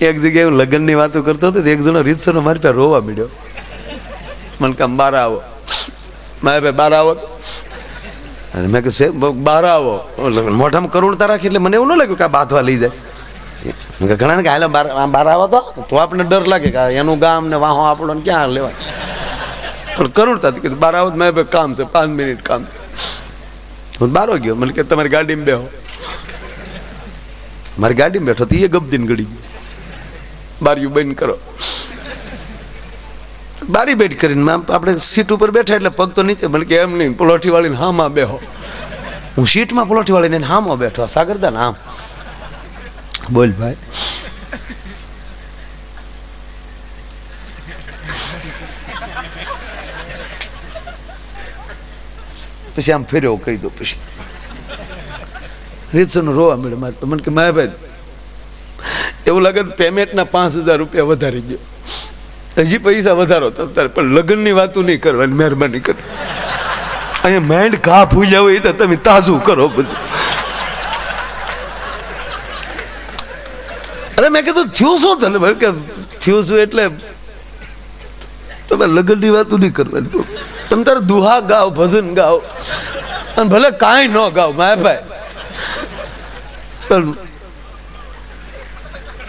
એક જગ્યાએ હું લગ્નની વાતો કરતો હતો એક જણો રીતસરનો મારી પાસે રોવા મળ્યો મને કામ બાર આવો. મારે ભાઈ બાર આવો અને મેં કહ્યું "સાહેબ, બહાર આવો. મોઢામાં કરુણતા રાખી એટલે મને એવું ન લાગ્યું કે આ બાથવા લઈ જાય. મેં કહે ઘણા ને કે હાલો આમ બહાર આવો તો? તો આપણને ડર લાગે કે એનું ગામ ને વાહો આપણો ને ક્યાં લેવાય. પણ કરુણતા કીધું બાર આવો તો મેં ભાઈ કામ છે પાંચ મિનિટ કામ છે. હું બારો ગયો મને કે તમારી ગાડીમાં બેહો. મારી ગાડીમાં બેઠો તો એ ગબદીને ગળી ગયો. બારીયું બંધ કરો. બારી બેઠ કરીને આપણે સીટ ઉપર બેઠા એટલે પગ તો નીચે, મને કે એમ નહીં પલોઠી વાળીને હામાં બેહો. હું સીટમાં પલોઠી વાળીને હામાં બેઠો, સાગરદાન, આમ. બોલ ભાઈ. પછી આમ ફેર્યો, કહી દો પછી. રીતસરનો રોવા મળે મને કે મારે ભાઈ એવું લાગે તો પેમેન્ટના પાંચ હજાર રૂપિયા વધારી ગયો. હજી પૈસા વધારો તારે પણ લગ્નની વાતો નહીં કરવાની, મહેરબાની કરો. અહીંયા માઇન્ડ ઘા ભૂલ્યા હોય તો તમે તાજું કરો બધું. અરે મેં કીધું, થયું શું તને? કે થયું શું એટલે તમે લગ્નની વાતો નહીં કરવાની તમે તારે દુહા ગાઓ ભજન ગાઓ અને ભલે કાંઈ ન ગાઓ માય ભાઈ. પણ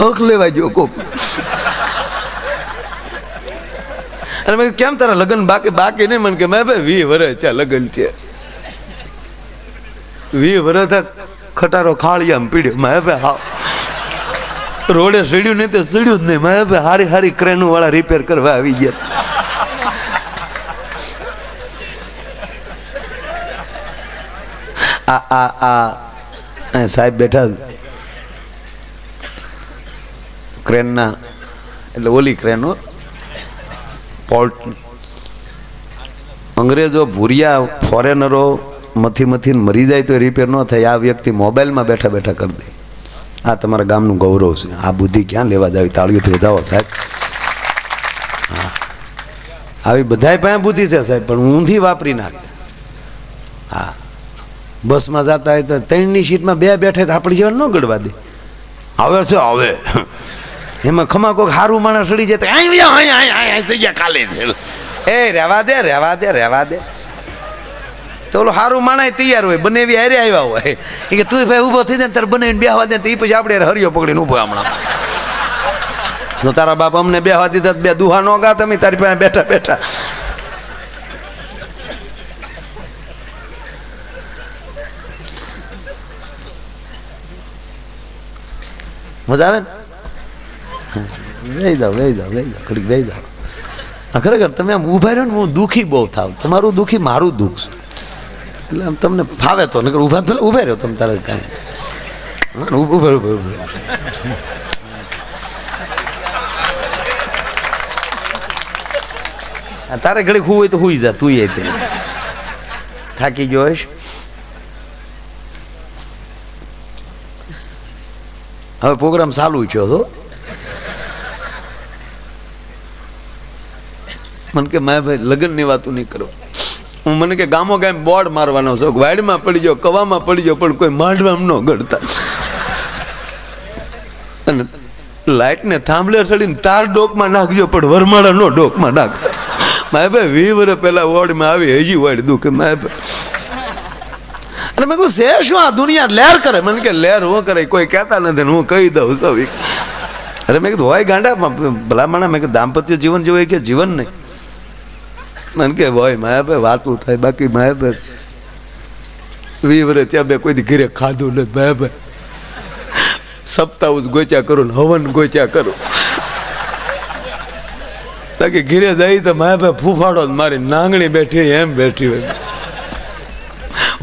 હક લેવા જો કોક. અને મેં કેમ તારા લગ્ન બાકી બાકી નહીં? મને કે, મેં ભાઈ વી વરસ છે લગ્ન છે. વી વરસ ખટારો ખાળિયામાં પીડ્યો. મેં ભાઈ, હા. રોડે સીડ્યું નહીં તો સીડ્યું જ નહીં. મેં ભાઈ, હારી હારી ક્રેનું વાળા રિપેર કરવા આવી ગયા. આ આ આ સાહેબ બેઠા ક્રેનના, એટલે ઓલી ક્રેનો પોર્ટ અંગ્રેજો ભૂરિયા ફોરેનરો મથી મથીને મરી જાય તો રિપેર ન થાય. આ વ્યક્તિ મોબાઈલમાં બેઠા બેઠા કરી દે. આ તમારા ગામનું ગૌરવ છે. આ બુદ્ધિ ક્યાં લેવા જાવી? તાળીઓથી વધાવો, સાહેબ. આવી બધાય પાસે બુદ્ધિ છે, સાહેબ, પણ ઊંધી વાપરી નાખે. હા. બસમાં જતા હોય તો ત્રણની સીટમાં બે બેઠે તો આપણી જીવન ન ગળવા દે. આવે છે હવે એમાં ખમા કોક સારું માણસ સડી જાય અહીં અહીં અહીં ખાલી છે. એ, રહેવા દે રહેવા દે રહેવા દે. તો ઓલો સારું માણાય તૈયાર હોય, બને એવી હારે આવ્યા હોય. એ કે તું ભાઈ ઊભો થઈ જાય તારે બનાવીને બેહવા દે તો એ પછી આપણે હરિયો પકડીને ઊભો હમણાં. તો તારા બાપ અમને બેહવા દીધા બે દુહા નો ગા તમે તારી પાસે બેઠા બેઠા. મજા આવે ને? લઈ જાઓ લઈ જાઓ લઈ જાઓ ઘડીક લઈ જાઓ ખરેખર તમે આમ ઊભા રહ્યો ને હું દુઃખી બહુ થાવ. તમારું દુઃખી મારું દુઃખ છે. એટલે આમ તમને ફાવે તો, નકર ઊભા ભલે ઊભા રહ્યો તમે તારે કાંઈ. ઊભા ઊભા ઊભા તારે ઘડી હું હોય તો હુઈ જા તું એ થાકી ગયો હોઈશ. હવે પ્રોગ્રામ ચાલુ થયો છો મને કે મારે ભાઈ, લગ્નની વાતો નહીં કરો. હું મને કે, ગામો ગામ બોર્ડ મારવાનો શોખ વાડમાં પડી જાઓ કવામાં પડી ગયો પણ કોઈ માંડવામાં ન ગળતા. અને લાઈટને થાંભલે ચડીને તાર ડોકમાં નાખજો, પણ વરમાળા નો ડોકમાં નાખ. માય ભાઈ વી વર્ષ પહેલા વોર્ડમાં આવી, હજી વાડ દુઃખ. માય ભાઈ. અને મેં કહું છે શું આ દુનિયા લહેર કરે. મને કે લહેર હું કરે? કોઈ કહેતા નથી હું કહી દઉં સૌ અરે મેં કીધું, હોય ગાંડા ભલામણા, મેં કીધું, દાંપત્ય જીવન જેવું કે જીવન નહીં. મને કે, ભાઈ માયા ભાઈ વાતું થાય, બાકી માયા ભાઈ વી વર્ષ ત્યાં બે કોઈ ઘરે ખાધું નથી માયા ભાઈ સપ્તાહ ગોચા કરું હવન ગોચા કરું. બાકી ઘીરે જઈ તો માયા ભાઈ ફૂફાડો મારી નાંગણી બેઠી એમ બેઠી હોય.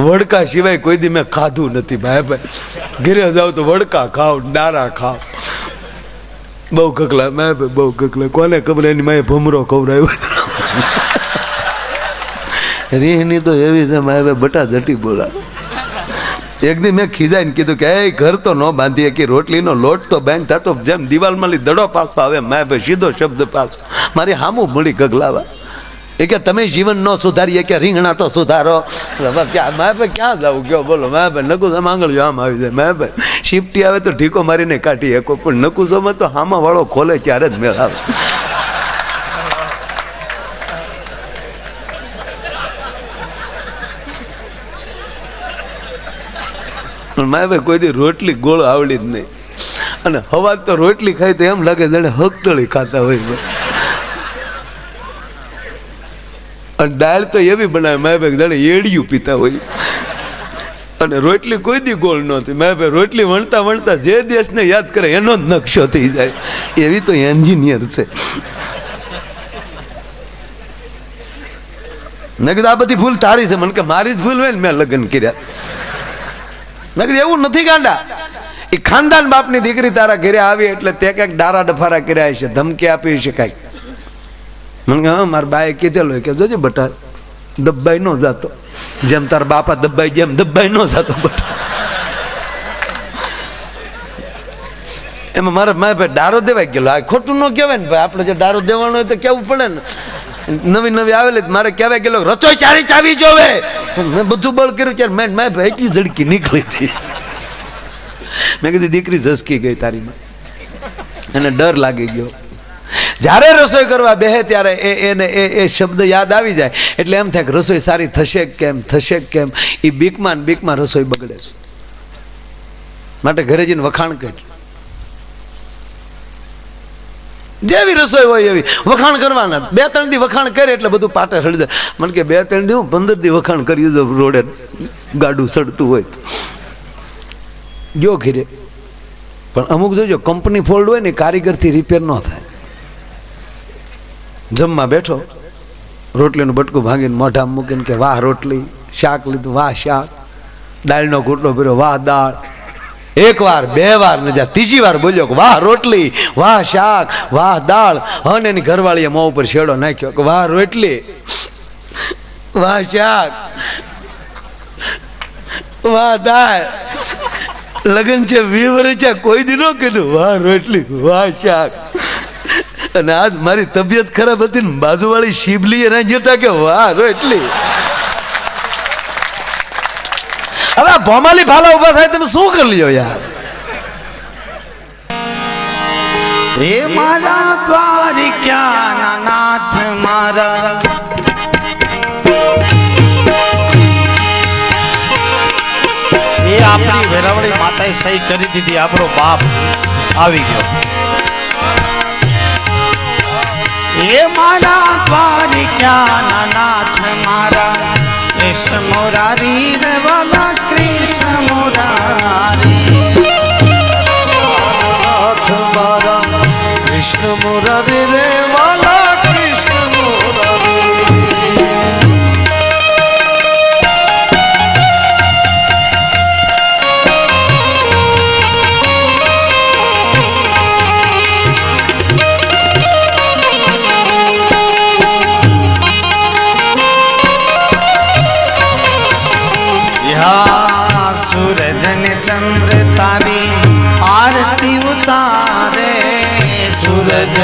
વડકા સિવાય કોઈ દી મેં ખાધું નથી ભાઈ ભાઈ ઘીરે જાવ તો વડકા ખાવ, ડારા ખાવ. બહુ કકલા માયા ભાઈ બહુ કકલા કોને ખબર, એની માએ ભમરો ખવડાવ્યો. રીહની તો એવી છે ભાઈ બટા જટી બોલા. એક દી મેં ખીજાઈને કીધું કે એ ઘર તો ન બાંધીએ કે રોટલીનો લોટ તો બેંક થતો જેમ દિવાલમાં દડો પાછો આવે માએ ભાઈ સીધો શબ્દ પાછો. મારી હામું મળી ગગલાવા. એ કે, તમે જીવન ન સુધારીએ કે રીંગણા તો સુધારો. ક્યાં મારે ભાઈ ક્યાં જવું? ગયો બોલો? મારે ભાઈ નકુસો માંગળજો આમ આવી જાય. મેં ભાઈ શિફ્ટી આવે તો ઢીકો મારીને કાઢી શકો પણ નકુસોમાં તો હામાવાળો ખોલે ત્યારે જ મેળ આવે. પણ માય ભાઈ કોઈ દી રોટલી ગોળ આવડી જ નહીં. અને હવા તો રોટલી ખાય તો એમ લાગે જાણે હકતળી ખાતા હોય અને દાળ તો એવી બનાવે માય ભાઈ જાણે એડિયું પીતા હોય. અને રોટલી કોઈ દી ગોળ નહોતી મારે ભાઈ રોટલી વણતા વણતા જે દેશને યાદ કરે એનો જ નકશો થઈ જાય. એવી તો એન્જિનિયર છે. મેં કીધું, આ બધી ભૂલ તારી છે. મને કે, મારી જ ભૂલ હોય ને, મેં લગ્ન કર્યા. મેં કીધું એવું નથી ગાંડા. એ ખાનદાન બાપની દીકરી તારા ઘરે આવી એટલે તે કંઈક ડારા ડફારા કર્યા છે ધમકી આપી છે કાંઈક મને હા, મારા બાએ કીધેલું કે જોજે બટા, દબ્બાઈ ન જાતો. જેમ તારા બાપા દબ્બાઈ, જેમ દબ્બાઈ ન જાતો બટા. એમાં મારા મારા ભાઈ ડારો દેવાઈ ગયેલો. આ ખોટું ન કહેવાય ને ભાઈ, આપણે જે ડારો દેવાનો હોય તો કેવું પડે ને? નવી નવી આવેલી મારે કહેવાય ગયેલો રચોઈ ચારી ચાવી જોવે. મેં બધું બળ કર્યું ત્યારે મેં મેં એટલી ઝડકી નીકળી હતી. મેં કીધું, દીકરી ઝસકી ગઈ તારીમાં એને ડર લાગી ગયો. જ્યારે રસોઈ કરવા બેહે ત્યારે એ એને એ એ શબ્દ યાદ આવી જાય. એટલે એમ થાય કે રસોઈ સારી થશે કેમ થશે કેમ? એ બીકમાં બીકમાં રસોઈ બગડે છે. માટે ઘરે જઈને વખાણ કર જેવી રસોઈ હોય એવી. વખાણ કરવાના. બે, ત્રણ દી વખાણ કરે એટલે બધું પાટે સડી જાય. મને કે બે, ત્રણ દી હું પંદર દી વખાણ કરી દો રોડે. ગાડું સડતું હોય જો ઘીરે. પણ અમુક જોજો, કંપની ફોલ્ડ હોય ને કારીગરથી રિપેર ન થાય. જમવા બેઠો. રોટલીનું બટકું ભાંગીને મોઢામાં મૂકીને કે વાહ રોટલી, શાક લીધું, વાહ શાક. દાળનો ઘૂંટલો ભર્યો, વાહ દાળ. એક વાર બે વાર, ને ત્રીજી વાર બોલ્યો કે વાહ રોટલી, વાહ શાક, વાહ દાળ, અને એની ઘરવાળીએ મોં ઉપર શેડો નાખ્યો કે વાહ રોટલી, વાહ શાક, વાહ દાળ. લગ્ન છે વી છે, કોઈ દી ન કીધું, વાહ રોટલી, વાહ શાક. અને આજ મારી તબિયત ખરાબ હતી ને બાજુવાળી શિબલી એના જોતા કે વાહ રોટલી હવે આ ભોમાલી ભાલા ઊભા થાય તમે શું કરી લ્યો યાર? હે મારા દ્વારિકા નાથ મારા? એ આપણી વેરાવળી માતાએ સહી કરી દીધી, આપણો બાપ આવી ગયો. એ મારા દ્વારિકા નાથ મારા? કૃષ્ણ મોરારી રે વાલા કૃષ્ણ મોરારી. કૃષ્ણ મોરારી રે વાલા તારી સૂરજ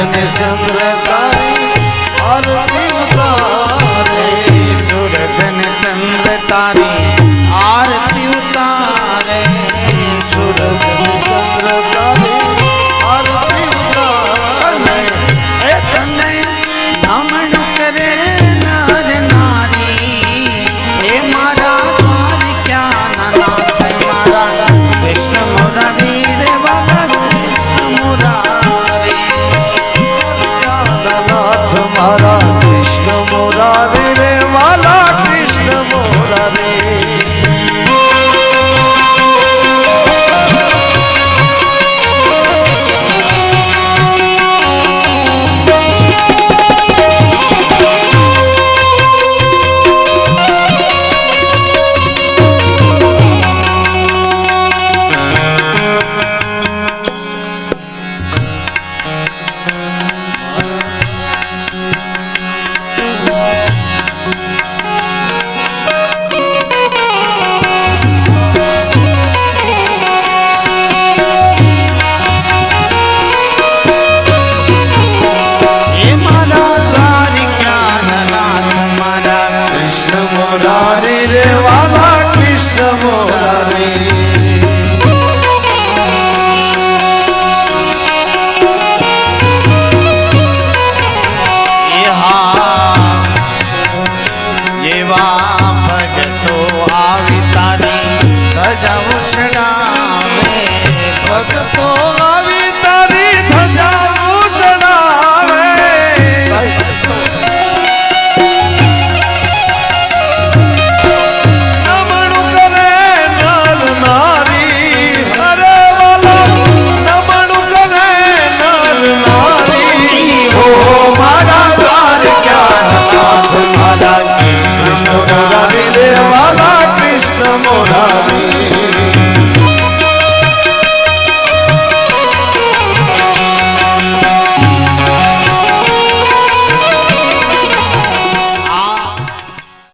छड़ा